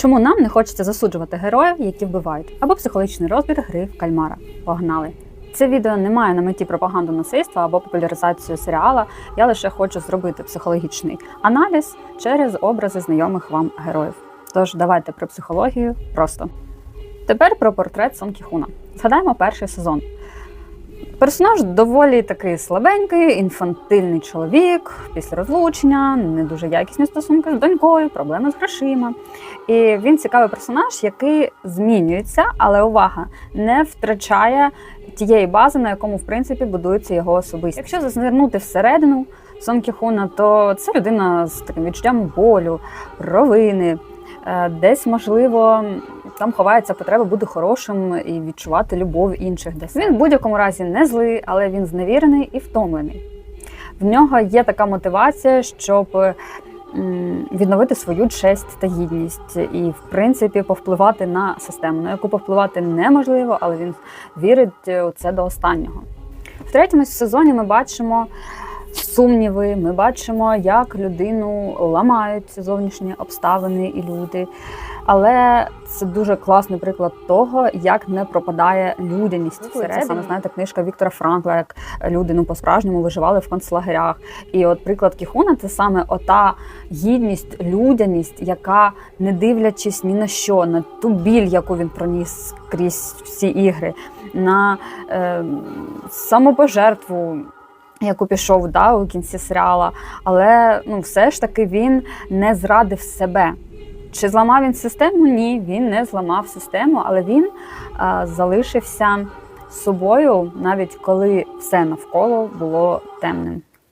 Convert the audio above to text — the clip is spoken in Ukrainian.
Чому нам не хочеться засуджувати героїв, які вбивають, або психологічний розбір гри в кальмара? Погнали! Це відео не має на меті пропаганду насильства або популяризацію серіала. Я лише хочу зробити психологічний аналіз через образи знайомих вам героїв. Тож давайте про психологію просто. Тепер про портрет Сон Кіхуна. Згадаємо перший сезон. Персонаж доволі такий слабенький, інфантильний чоловік після розлучення, не дуже якісні стосунки з донькою, проблеми з грошима. І він цікавий персонаж, який змінюється, але увага не втрачає тієї бази, на якому в принципі будується його особистість. Якщо зазирнути всередину Сон Кіхуна, то це людина з таким відчуттям болю, провини. Е, Десь можливо там ховається потреба бути хорошим і відчувати любов інших. Десь він в будь-якому разі не злий, але він зневірений і втомлений. В нього є така мотивація, щоб відновити свою честь та гідність, і, в принципі, повпливати на систему, на яку повпливати неможливо, але він вірить у це до останнього. В третьому сезоні ми бачимо сумніви, ми бачимо, як людину ламають зовнішні обставини і люди. Але це дуже класний приклад того, як не пропадає людяність всередині. Це саме знаєте, книжка Віктора Франкла, як люди ну по-справжньому виживали в концлагерях. І от приклад Кіхуна це саме ота гідність, людяність, яка, не дивлячись ні на що, на ту біль, яку він проніс крізь всі ігри, на е, самопожертву. Яку пішов да, у кінці серіала, але ну, все ж таки він не зрадив себе. Чи зламав він систему? Ні, він не зламав систему, але він а, залишився собою, навіть коли все навколо було темним.